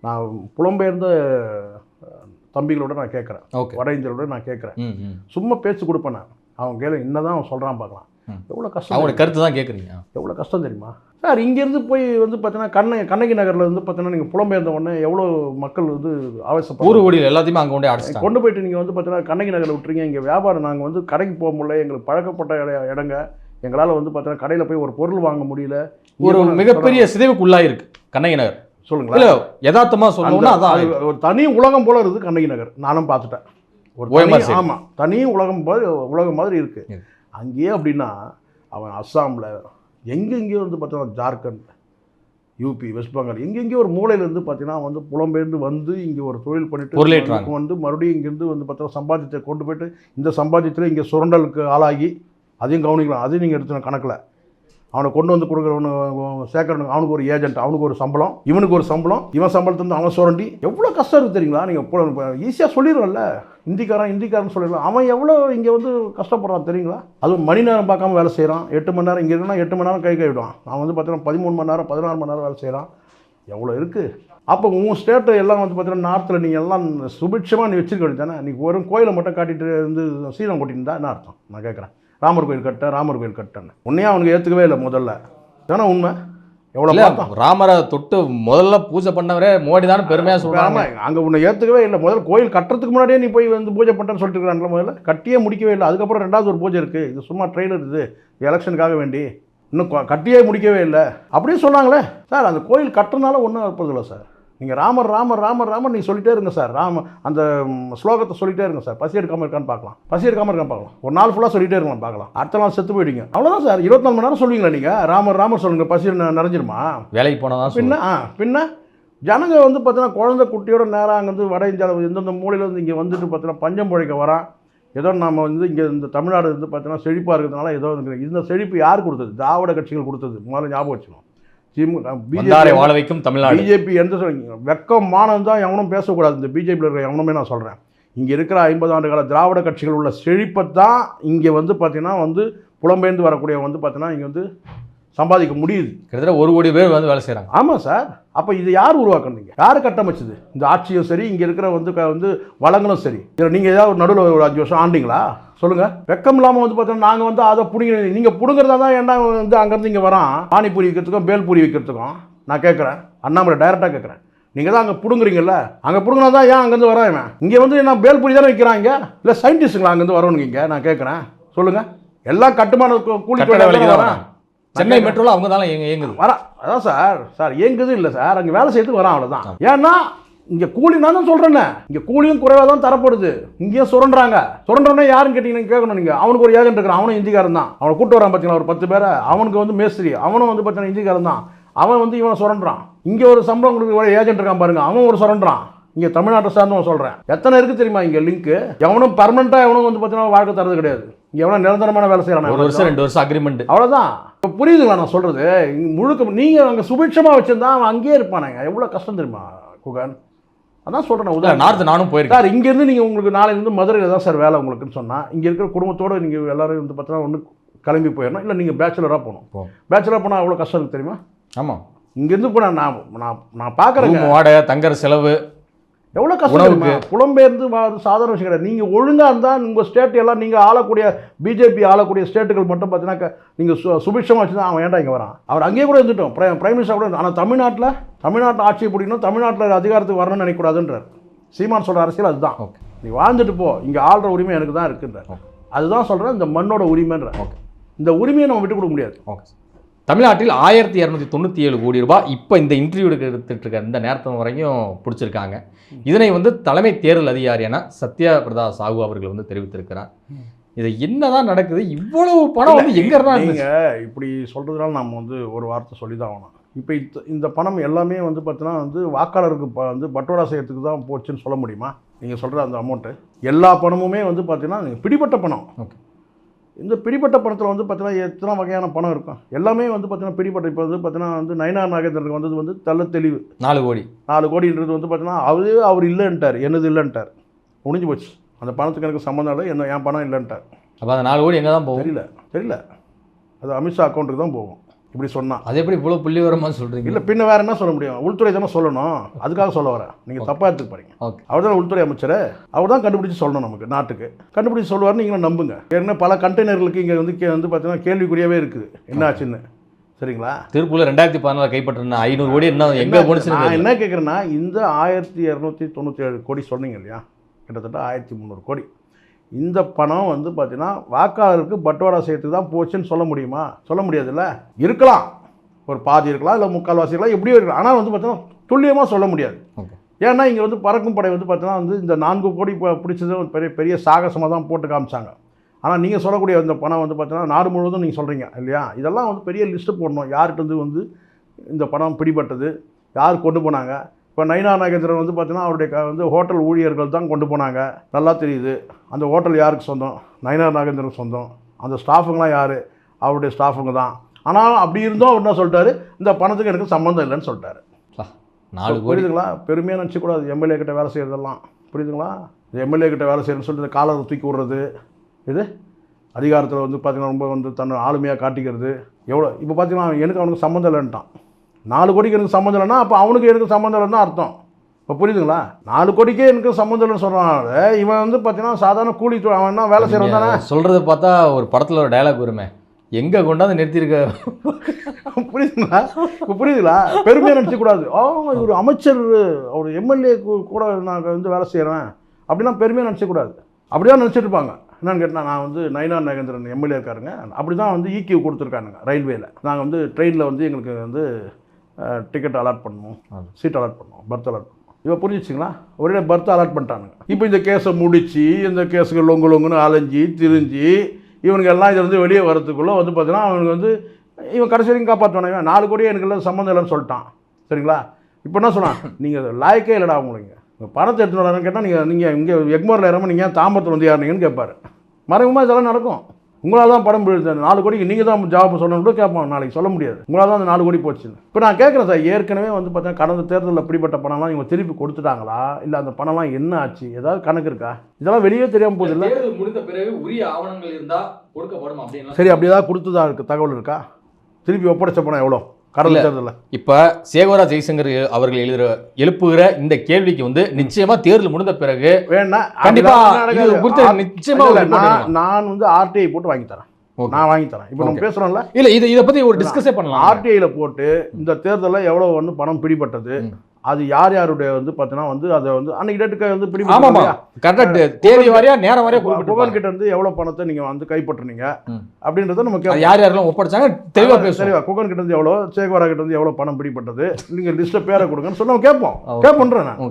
நான் புலம்பெயர்ந்த தம்பிகளோட நான் கேட்குறேன் ஓகே. வட இந்தியரோட நான் கேட்குறேன் சும்மா பேச்சு கொடுப்பேன் நான். அவன் கேளு என்னதான் அவன் சொல்கிறான் பார்க்கலாம். எவ்வளோ கஷ்டம் அவங்களோட கருத்து தான் கேட்குறீங்க எவ்வளோ கஷ்டம் தெரியுமா? சார் இங்கேருந்து போய் வந்து பார்த்தீங்கன்னா கண்ணை கண்ணகி நகரில் வந்து பார்த்தீங்கன்னா நீங்கள் புலம்பெயர்ந்த உடனே எவ்வளோ மக்கள் வந்து ஊரு ஆவேசப்படுறாங்க ஓடியில் எல்லாத்தையுமே அங்கே கொண்டே அடைச்சிட்டாங்க. கொண்டு போயிட்டு நீங்கள் வந்து பார்த்தீங்கன்னா கண்ணகி நகரில் விட்டுறீங்க இங்கே வியாபாரம் நாங்கள் வந்து கடைக்கு போக முடியல. எங்களுக்கு பழக்கப்பட்ட இட- இடங்க. எங்களால் வந்து பார்த்தீங்கன்னா கடையில் போய் ஒரு பொருள் வாங்க முடியல. ஒரு மிகப்பெரிய சிதைவுக்குள்ளாக இருக்கு கண்ணகி நகர். சொல்லுங்களா இல்ல யதார்த்தமா சொல்லணும்னா அதான் ஒரு தனி உலகம் போல இருக்குது கண்ணகி நகர். நானும் பார்த்துட்டேன். ஒரு OMR தனி- உலகம் போல உலகம் மாதிரி இருக்கு. இருக்கு. அங்கேயே அப்படின்னா அவன் அஸ்ஸாமில் எங்கெங்கேயோ வந்து பார்த்தீங்கன்னா ஜார்க்கண்ட் யூபி வெஸ்ட் பெங்கால் எங்கெங்கேயோ ஒரு மூலையில இருந்து பார்த்தீங்கன்னா வந்து புலம்பெயர்ந்து வந்து இங்கே ஒரு தொழில் பண்ணிட்டு. வந்து- மறுபடியும் இங்கேருந்து வந்து பார்த்தீங்கன்னா சம்பாதித்தை கொண்டு போயிட்டு இந்த சம்பாதியத்தில் இங்கே சுரண்டலுக்கு ஆளாகி அதையும் கவனிக்கலாம் அதையும் நீங்கள் எடுத்துன கணக்கில் அவனை கொண்டு வந்து கொடுக்குறவனு சேர்க்கறவனுக்கு அவனுக்கு ஒரு ஏஜென்ட் அவனுக்கு ஒரு சம்பளம் இவனுக்கு ஒரு சம்பளம் இவன் சம்பளத்தை வந்து அவன் சுரண்டி. எவ்வளோ கஷ்டம் இருக்குது தெரியுங்களா? நீங்கள் ஈஸியாக சொல்லிடுவோம்ல இந்திக்காரன் இந்திக்காரன் சொல்லிடலாம். அவன் எவ்வளோ இங்கே வந்து கஷ்டப்படுறான் தெரியுங்களா? அதுவும் மணி நேரம் பார்க்காம வேலை செய்கிறான் எட்டு மணி நேரம் இங்கே இருக்குன்னா எட்டு மணி நேரம் கை கைவிடுவான் அவன் வந்து பார்த்தீங்கன்னா பதிமூணு மணி நேரம் பதினாறு மணி நேரம் வேலை செய்கிறான் எவ்வளோ இருக்குது அப்போ உன் ஸ்டேட்டு எல்லாம் வந்து பார்த்தீங்கன்னா நார்த்தில் நீங்கள் எல்லாம் சுபிட்சமாக நீ வச்சுருக்க வேண்டியது தானே? நீ வெறும் கோயிலை மட்டும் காட்டிட்டு வந்து சீரம் கொட்டியிருந்தா என்ன அர்த்தம்? நான் கேட்குறேன் ராமர் கோயில் கட்ட ராமர் கோயில் கட்டன்னு. உன்னையே அவனுக்கு ஏற்றுக்கவே இல்லை முதல்ல. தானே உண்மை? எவ்வளோ ராமரை தொட்டு முதல்ல பூஜை பண்ணவரே மோடி தான் பெருமையா சொல்றாங்க. ஆமாம் அங்கே உன்னை ஏற்றுக்கவே இல்லை. முதல்ல கோயில் கட்டுறதுக்கு முன்னாடியே நீ போய் வந்து பூஜை பண்ணுறேன்னு சொல்லிட்டு இருக்கிறான்ல முதல்ல. கட்டியே முடிக்கவே இல்லை. அதுக்கப்புறம் ரெண்டாவது ஒரு பூஜை இருக்குது இது சும்மா ட்ரெயிலர் இது. எலெக்ஷனுக்காக வேண்டி. இன்னும் கட்டியே முடிக்கவே இல்லை. அப்படியே சொன்னாங்களே. சார் அந்த கோயில் கட்டுறதுனால ஒன்றும் இருப்பதில்லை சார். நீங்கள் ராமர் ராமர் ராமர் ராமர் நீங்கள் சொல்லிட்டே இருங்க சார். ராம அந்த ஸ்லோகத்தை சொல்லிட்டே இருங்க சார். பசி எடுக்காமல் இருக்கான்னு பார்க்கலாம். பசி எடுக்காமல் இருக்கான்னு பார்க்கலாம். ஒரு நாள் ஃபுல்லாக சொல்லிட்டே இருக்கலாம் பார்க்கலாம். அடுத்த நாள் செத்து போயிடுங்க. அவ்வளோதான் சார். இருபத்தி நாலு மணி நேரம் சொல்லுவீங்களா நீங்கள் ராமர் ராமர் சொல்லுங்க. பசி நிறைஞ்சிருமா? வேலைக்கு போனதான் பின்ன ஆ பின்ன ஜனங்க வந்து பார்த்தீங்கன்னா குழந்தை குட்டியோட நேரம் அங்கேருந்து வட இந்தியாவில் எந்தெந்த மூலையில இருந்து இங்கே வந்துட்டு பார்த்தீங்கன்னா பஞ்சம் பிழைக்க வரான் ஏதோ நம்ம வந்து இங்கே இந்த தமிழ்நாடு வந்து பார்த்தீங்கன்னா செழிப்பாக இருக்கிறதுனால ஏதோ இந்த செழிப்பு யார் கொடுத்தது? திராவிட கட்சிகள் கொடுத்தது. முதல்ல ஞாபகம் வச்சுக்கணும். திமுக பிஜேபி வாழ வைக்கும் தமிழ்நாடு. பிஜேபி எந்த சொல்றீங்க வெக்கம் மானம் தான் எவனும் பேசக்கூடாது. இந்த பிஜேபியில் இருக்கிற எவனுமே நான் சொல்கிறேன் இங்கே இருக்கிற ஐம்பது ஆண்டு கால திராவிட கட்சிகள் உள்ள செழிப்பை தான் இங்கே வந்து பார்த்தீங்கன்னா வந்து புலம்பெயர்ந்து வரக்கூடிய வந்து பார்த்தீங்கன்னா இங்கே வந்து சம்பாதிக்க முடியுது. கிட்டத்தட்ட ஒரு கோடி பேர் வந்து வேலை செய்கிறாங்க ஆமாம் சார். அப்போ இது யார் உருவாக்குனீங்க யார் கட்டமைச்சது? இந்த ஆட்சியும் சரி இங்கே இருக்கிற வந்து வந்து வளங்களும் சரி. இதில் நீங்கள் ஏதாவது ஒரு நடுவில் ஒரு அஞ்சு வருஷம் ஆண்டிங்களா? சொல்லுங்கள் வெக்கம் இல்லாமல் வந்து பார்த்தீங்கன்னா நாங்கள் வந்து அதை பிடிங்க நீங்கள் பிடுங்கிறதா தான் ஏன்டா வந்து அங்கேருந்து இங்கே வரான்? பானிபூரி விற்கிறதுக்கும் பேல்பூரி விற்கிறதுக்கும் நான் கேட்குறேன் அண்ணாமலை டைரெக்டாக கேட்குறேன் நீங்கள் தான் அங்கே பிடுங்குறீங்கல்ல? அங்கே பிடுங்கினா தான் ஏன் அங்கேருந்து வரான் இங்கே வந்து நான் பேல்பூரி தானே விற்கிறாங்க இல்லை சயின்டிஸ்ட்டுங்களா அங்கேருந்து வரணுங்க இங்கே? நான் கேட்குறேன் சொல்லுங்கள் எல்லாம் கட்டுமான கூலி. சென்னை மெட்ரோல அவங்க தான் இயங்குது. வரா அதான் சார் சார் எங்குது இல்லை சார். அங்கே வேலை செய்யறதுக்கு வரான் அவ்வளோதான் ஏன்னா இங்கே கூலி நான் தான் சொல்கிறேன்னே இங்கே கூலியும் குறைவாக தான் தரப்படுது. இங்கேயும் சுரண்டுறாங்க. சுரண்டோன்னே யாருன்னு கேட்டிங்கன்னு கேட்கணும் நீங்கள் அவனுக்கு ஒரு ஏஜென்ட் இருக்கிறான். அவனும் இந்திக்காரன் தான். அவனை கூட்டு வரான் பார்த்தீங்களா ஒரு பத்து பேரை. அவனுக்கு வந்து மேஸ்திரி. அவனும் வந்து பார்த்தீங்கன்னா இந்திக்காரன் தான். அவன் வந்து இவனை சுரண்டுறான். இங்கே ஒரு சம்பளம் கொடுக்குற ஒரு ஏஜென்ட் இருக்கான் பாருங்க. அவன் ஒரு சுரண்டுறான். இங்கே தமிழ்நாட்டை சார்ந்தவன் சொல்கிறேன் எத்தனை இருக்குது தெரியுமா இங்கே லிங்க்கு எவனும் பர்மனெண்ட்டாக எவனும் வந்து பார்த்தீங்கன்னா வாழ்க்கை தரது கிடையாது. இங்கே எவனும் நிரந்தரமான வேலை ஒரு செய்கிறான் வருஷம் ரெண்டு வருஷம் அக்ரிமெண்ட் அவ்வளோதான் இப்போ புரியுதுங்களா நான் சொல்கிறது முழுக்க நீங்கள் அங்கே சுபிட்சமாக வச்சுருந்தா அவன் அங்கேயே இருப்பானுங்க. எவ்வளோ கஷ்டம் தெரியுமா குகன்? அதான் சொல்கிறேன் உதாரணம் நார்த் நானும் போயிருக்கேன். சார் இங்கேருந்து நீங்கள் உங்களுக்கு நாளையிலேருந்து மதுரையில் தான் சார் வேலை உங்களுக்குன்னு சொன்னால் இங்கே இருக்கிற குடும்பத்தோடு நீங்கள் எல்லாரும் வந்து பார்த்தீங்கன்னா ஒன்று கிளம்பி போயிடணும். இல்லை நீங்கள் பேச்சுலராக போகணும். பேச்சுலராக போனால் எவ்வளோ கஷ்டம் தெரியுமா? ஆமாம் இங்கேருந்து போனால் நான் நான் நான் பார்க்குறேங்க. ரூம் வாடகை தங்குற செலவு எவ்வளோ கஷ்டம்? புலம்பெயர்ந்து சாதாரண விஷயம் கிடையாது. நீங்கள் ஒழுங்காக இருந்தால் உங்கள் ஸ்டேட் எல்லாம் நீங்கள் ஆளக்கூடிய பிஜேபி ஆளக்கூடிய ஸ்டேட்டுகள் மட்டும் பார்த்தீங்கன்னா நீங்கள் சு சுபிட்சமாக வச்சு தான் அவன் ஏன்டா இங்கே வரான்? அவர் அங்கேயே கூட இருந்துட்டோம். பிரை பிரைம் மினிஸ்டர் கூட ஆனால் தமிழ்நாட்டில் தமிழ்நாட்டில் ஆட்சியை பிடிக்கணும் தமிழ்நாட்டில் அதிகாரத்துக்கு வரணும்னு நினைக்கக்கூடாதுன்றார். சீமான் சொல்கிற அரசியல் அதுதான். ஓகே நீ வாழ்ந்துட்டு போ. இங்கே ஆள்ற உரிமை எனக்கு தான் இருக்குன்றார். அதுதான் சொல்கிறேன் இந்த மண்ணோட உரிமைன்ற ஓகே இந்த உரிமையை நம்ம விட்டு கொடுக்க முடியாது. ஓகே தமிழ்நாட்டில் ஆயிரத்தி இரநூத்தி தொண்ணூற்றி ஏழு கோடி ரூபாய் இப்போ இந்த இன்டர்வியூ எடுத்துட்டு இருக்க இந்த நேரத்து வரைக்கும் பிடிச்சிருக்காங்க. இதனை வந்து தலைமை தேர்தல் அதிகாரியான சத்யா பிரதா சாகு அவர்கள் வந்து தெரிவித்திருக்கிறார். இது என்னதான் நடக்குது? இவ்வளவு பணம் வந்து எங்க இருந்தா? நீங்கள் இப்படி சொல்கிறதுனால நம்ம வந்து ஒரு வார்த்தை சொல்லி தான் ஆகணும். இப்போ இந்த இந்த பணம் எல்லாமே வந்து பார்த்தீங்கன்னா வந்து வாக்காளருக்கு ப வந்து பட்டோடா செய்யறதுக்கு தான் போச்சுன்னு சொல்ல முடியுமா? நீங்கள் சொல்கிற அந்த அமௌண்ட்டு எல்லா பணமுமே வந்து பார்த்தீங்கன்னா பிடிபட்ட பணம். ஓகே. இந்த பிடிபட்ட பணத்தில் வந்து பார்த்தீங்கன்னா எத்தனை வகையான பணம் இருக்கும்? எல்லாமே வந்து பார்த்தீங்கன்னா பிடிபட்ட இப்போ வந்து பார்த்தீங்கன்னா வந்து நயனார் நாகேந்திரனுக்கு வந்தது வந்து தெள்ள தெளிவு. நாலு கோடி. நாலு கோடின்றது வந்து பார்த்தீங்கன்னா அவரு அவர் இல்லைன்ட்டார் என்னது இல்லைன்ட்டார். முடிஞ்சு போச்சு. அந்த பணத்துக்கு எனக்கு சம்மந்தம் இல்லை என்ன என் பணம் இல்லைன்ட்டார். அப்போ அந்த நாலு கோடி எங்கே தான் போகும்? தெரியல தெரியல. அது அமித்ஷா அக்கௌண்ட்டுக்கு தான் போகும். இப்படி சொன்னால் அது எப்படி இவ்வளோ புள்ளி வரமா சொல்றீங்க? இல்லை பின்ன வேற என்ன சொல்ல முடியும்? உள்துறை தானே சொல்லணும். அதுக்காக சொல்ல வரேன். நீங்கள் தப்பாக எடுத்துக்க போறீங்க. ஓகே அவர் தான் உள்துறை அமைச்சர். அவர் தான் கண்டுபிடிச்சு சொல்லணும் நமக்கு நாட்டுக்கு. கண்டுபிடிச்சு சொல்லுவார் நீங்களும் நம்புங்க. ஏற்கனவே பல கண்டெய்னர்களுக்கு இங்கே வந்து கே- வந்து பார்த்தீங்கன்னா கேள்விக்குறியாவே இருக்குது. என்ன ஆச்சுன்னு. சரிங்களா? திருப்பூர்ல ரெண்டாயிரத்தி பதினாலு கைப்பற்றின ஐநூறு கோடி என்ன எங்க நான் போனுச்சுன்னு என்ன கேட்குறேன்னா இந்த ஆயிரத்தி இரநூத்தி தொண்ணூற்றி ஏழு கோடி சொன்னீங்க இல்லையா? கிட்டத்தட்ட ஆயிரத்தி முந்நூறு கோடி. இந்த பணம் வந்து பார்த்தீங்கன்னா வாக்காளருக்கு பட்டுவாடா செய்யறதுக்கு தான் போச்சுன்னு சொல்ல முடியுமா? சொல்ல முடியாதுல்ல? இருக்கலாம். ஒரு பாதி இருக்கலாம் இல்லை முக்கால்வாசி இருக்கலாம் எப்படியோ இருக்கலாம். ஆனால் வந்து பார்த்தீங்கன்னா துல்லியமாக சொல்ல முடியாது. ஏன்னா இங்கே வந்து பறக்கும் படை வந்து பார்த்தீங்கன்னா வந்து இந்த நான்கு கோடி ப- பிடிச்சது பெரிய பெரிய சாகசமாக தான் போட்டு காமிச்சாங்க. ஆனால் நீங்கள் சொல்லக்கூடிய இந்த பணம் வந்து பார்த்தீங்கன்னா நாடு முழுவதும் நீங்கள் சொல்கிறீங்க இல்லையா? இதெல்லாம் வந்து பெரிய லிஸ்ட்டு போடணும். யார்கிட்ட இருந்து வந்து இந்த பணம் பிடிபட்டது? யார் கொண்டு போனாங்க? இப்போ நைனா நாகேந்திரன் வந்து பார்த்தீங்கன்னா அவருடைய க- வந்து ஹோட்டல் ஊழியர்கள் தான் கொண்டு போனாங்க. நல்லா தெரியுது. அந்த ஹோட்டல் யாருக்கு சொந்தம்? நைனா நாகேந்திரனுக்கு சொந்தம். அந்த ஸ்டாஃபுங்களாம் யார்? அவருடைய ஸ்டாஃபுங்க தான். ஆனால் அப்படி இருந்தும் அவர் என்ன சொல்லிட்டாரு. இந்த பணத்துக்கு எனக்கு சம்மந்தம் இல்லைன்னு சொல்லிட்டாரு. நாலு புரியுதுங்களா? பெருமையாக நினச்சக்கூடாது. எம்எல்ஏ கிட்ட வேலை செய்கிறதெல்லாம் புரியுதுங்களா? எம்எல்ஏ கிட்ட வேலை செய்யணும்னு சொல்லிட்டு இந்த காலரை தூக்கி விடுறது. இது? அதிகாரத்தில் வந்து பார்த்தீங்கன்னா ரொம்ப வந்து தன்னை ஆளுமையாக காட்டிக்கிறது. எவ்வளோ? இப்போ பார்த்தீங்கன்னா எனக்கு அவனுக்கு சம்மந்தம் இல்லைன்ட்டான். நாலு கோடிக்கு எனக்கு சம்மந்தம் இல்லைன்னா அப்போ அவனுக்கு எனக்கு சம்மந்தம் இல்லைன்னு அர்த்தம். இப்போ புரியுதுங்களா? நாலு கோடிக்கே எனக்கு சம்மந்தம் இல்லைன்னு சொல்கிறான் இவன் வந்து பார்த்தீங்கன்னா சாதாரண கூலி அவன் என்ன வேலை செய்கிறவன் தானே? சொல்றத பார்த்தா ஒரு படத்துல ஒரு டயலாக் வருமே. எங்க கொண்டாந்து நிறுத்திருக்க புரியுதுங்களா? இப்போ புரியுதுங்களா? பெருமையாக நினச்சக்கூடாது ஆ இவர் அமைச்சர் அவர் எம்எல்ஏ கூட நான் வந்து வேலை செய்கிறேன் அப்படின்னா பெருமையாக நினச்சக்கூடாது அப்படிதான் நினச்சிட்டு இருப்பாங்க. என்னன்னு கேட்டால் நான் வந்து நயினார் நாகேந்திரன் எம்எல்ஏ இருக்காருங்க. அப்படி தான் வந்து ஈக்கியூ கொடுத்துருக்கானுங்க ரயில்வேல. நாங்கள் வந்து ட்ரெயினில் வந்து எங்களுக்கு வந்து டிக்கெட் அலாட் பண்ணணும். சீட் அலாட் பண்ணணும். பர்த் அலாட் பண்ணணும். இப்போ புரிஞ்சிச்சிங்களா? ஒரே பர்த் அலாட் பண்ணிட்டானுங்க. இப்போ இந்த கேஸை முடித்து இந்த கேஸுக்கு லொங்கு லொங்குன்னு அலைஞ்சி திரிஞ்சு இவனுங்க எல்லாம் இதுலேருந்து வெளியே வரதுக்குள்ளே வந்து பார்த்தீங்கன்னா அவனுக்கு வந்து இவன் கடைசி வரைக்கும் காப்பாற்றுவானே இவன்? நாலு கோடியே எனக்கு எல்லாம் சம்மந்தம் இல்லைன்னு சொல்லிட்டான். சரிங்களா? இப்போ என்ன சொன்னான்? நீங்கள் லாய்க்கே இல்லைடா உங்களுக்கு. உங்கள் பணத்தை எடுத்துன்னு வரேன்னு கேட்டால் நீங்கள் நீங்கள் இங்கே எக்மோரில் இறங்க நீங்கள் தாம்பரத்தில் வந்து யாருனீங்கன்னு கேட்பாரு மறைமுகமாக இதெல்லாம் நடக்கும். உங்களால் தான் படம் போயிடுது நாலு கோடிக்கு நீங்கள் தான் ஜவாப் சொல்லணும் கூட கேட்பான் நாளைக்கு சொல்ல முடியாது. உங்களால் தான் அந்த நாலு கோடி போச்சுன்னு. இப்போ நான் கேட்குறேன் சார் ஏற்கனவே வந்து பார்த்தீங்கன்னா கடந்த தேர்தலில் பிடிப்பட்ட பணம்லாம் இவங்க திருப்பி கொடுத்துட்டாங்களா? இல்லை அந்த பணம்லாம் என்ன ஆச்சு? ஏதாவது கணக்கு இருக்கா? இதெல்லாம் வெளியே தெரியாமல் தேர்தல் முடிந்த பிறகு உரிய ஆவணங்கள் இருந்தா கொடுக்கப்படும் அப்படின்னு சரி அப்படி ஏதாவது கொடுத்ததா இருக்கு? தகவல் இருக்கா? திருப்பி ஒப்படைச்ச பணம் எவ்வளோ? இல்ல. தேர்தலில் இப்ப சேகோரா ஜெய்சங்கர் அவர்கள் எழுதுற எழுப்புகிற இந்த கேள்விக்கு வந்து நிச்சயமா தேர்தல் முடிந்த பிறகு வேணா கண்டிப்பா அப்படிலாம் இது நடக்காது. குறித்து ஆ- நிச்சயமா இல்ல, ஒரு report நான் வந்து ஆர்டிஐ போட்டு வாங்கி தரேன். நான் வாங்கி தரேன் இப்போ நம்ம. பேசுகிறோம்ல இல்ல இது இத பத்தி ஒரு டிஸ்கஸே பண்ணலாம் ஆர்டிஐல போட்டு இந்த தேர்தலில் எவ்வளோ வந்து பணம் பிடிபட்டது. அது யார் யாருடைய வந்து பார்த்தீங்கன்னா வந்து அதை வந்து அன்னைக்கு டேட்டுக்கு வந்து ஆமாமா பிடிபட்டு கரெக்டா தேதி வாரியா நேரம் வாரியா புகழ் கிட்ட இருந்து எவ்வளோ பணத்தை நீங்கள் வந்து கைப்பற்றுனீங்க. அப்படின்றத கேட்போம். யார் யாரெல்லாம் ஒப்படைச்சாங்க? தெளிவா பேசுவோம். தெளிவா குகன் கிட்ட இருந்து எவ்வளோ சேகவாரா கிட்ட இருந்து எவ்வளோ பணம் பிடிபட்டது? நீங்கள் லிஸ்ட்டை பேரை கொடுங்கன்னு சொல்லி நம்ம கேட்போம். கேட்போன்றேன் நான்.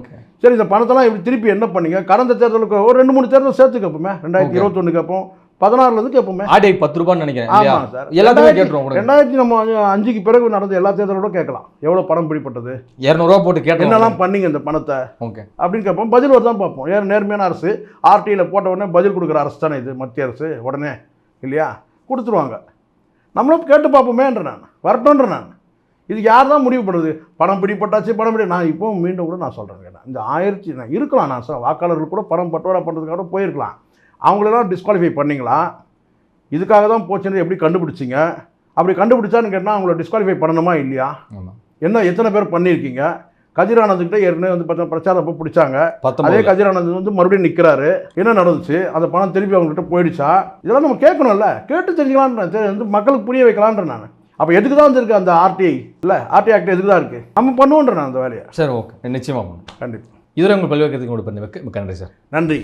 சரி இந்த பணத்தெல்லாம் இப்படி திருப்பி என்ன பண்ணீங்க? கடந்த தேர்தலுக்கு ஒரு ரெண்டு மூணு தேர்தல் சேர்த்து கேட்போமே ரெண்டாயிரத்தி Okay. இருபத்தொன்று கேட்போம் பதினாறுலேருந்து கேட்போமே. ஆர்டிஐ பத்து ரூபான்னு நினைக்கிறேன் ஆமாம் சார். எல்லாத்தையுமே கேட்டுருவோம் ரெண்டாயிரத்தி நம்ம அஞ்சு- அஞ்சுக்கு பிறகு நடந்த எல்லா தேர்தலோட கேட்கலாம். எவ்வளோ பணம் பிடிப்பட்டது இரநூறுவா போட்டு கேட்டோம். என்னெல்லாம் பண்ணீங்க இந்த பணத்தை? ஓகே. அப்படின்னு கேட்போம். பதில் வருதான் பார்ப்போம். ஏன் நேர்மையான அரசு ஆர்டியில் போட்ட உடனே பதில் கொடுக்குற அரசு தானே இது மத்திய அரசு உடனே இல்லையா? கொடுத்துருவாங்க. நம்மளும் கேட்டு பார்ப்போமேன்ற நான். வரட்டும்ன்ற நான். இது யார் தான் முடிவு பண்ணுறது பணம் பிடிப்பட்டாச்சு பணம் பிடி நான் இப்போவும் மீண்டும் கூட நான் சொல்கிறேன் கேட்டேன். இந்த ஆயிரத்தி நான் இருக்கலாம் நான் சார். வாக்காளர்கள் கூட பணம் பட்டுவாடா பண்ணுறதுக்காக போயிருக்கலாம். அவங்களெல்லாம் டிஸ்குவாலிஃபை பண்ணீங்களா? இதுக்காக தான் போச்சுன்னு எப்படி கண்டுபிடிச்சிங்க? அப்படி கண்டுபிடிச்சான்னு கேட்டால் அவங்கள டிஸ்குவாலிஃபை பண்ணணுமா இல்லையா? என்ன எத்தனை பேர் பண்ணியிருக்கீங்க? கதிரானந்துக்கிட்ட ஏற்கனவே வந்து பார்த்தா பிரச்சாரம் அப்போ பிடிச்சாங்க. அதே கதிரானந்த் வந்து மறுபடியும் நிற்கிறாரு என்ன நடந்துச்சு? அந்த பணம் திருப்பி அவங்ககிட்ட போயிடுச்சா? இதெல்லாம் நம்ம கேட்கணும்ல. கேட்டு தெரிஞ்சுக்கலான்றேன் சரி வந்து மக்களுக்கு புரிய வைக்கலான்றேன் நான். அப்போ எதுக்கு தான் வந்திருக்கு அந்த ஆர்டிஐ இல்லை ஆர்டிஐ ஆக்ட் எதுக்கு தான் இருக்குது நம்ம பண்ணுவோன்றேன் நான் அந்த வேலையை. சரி ஓகே. நிச்சயமா பண்ணும் கண்டிப்பாக இதுவரை உங்கள் பல்வேறு கருத்துக்கு பண்ணி வைக்க மிக்க நன்றி சார். நன்றி.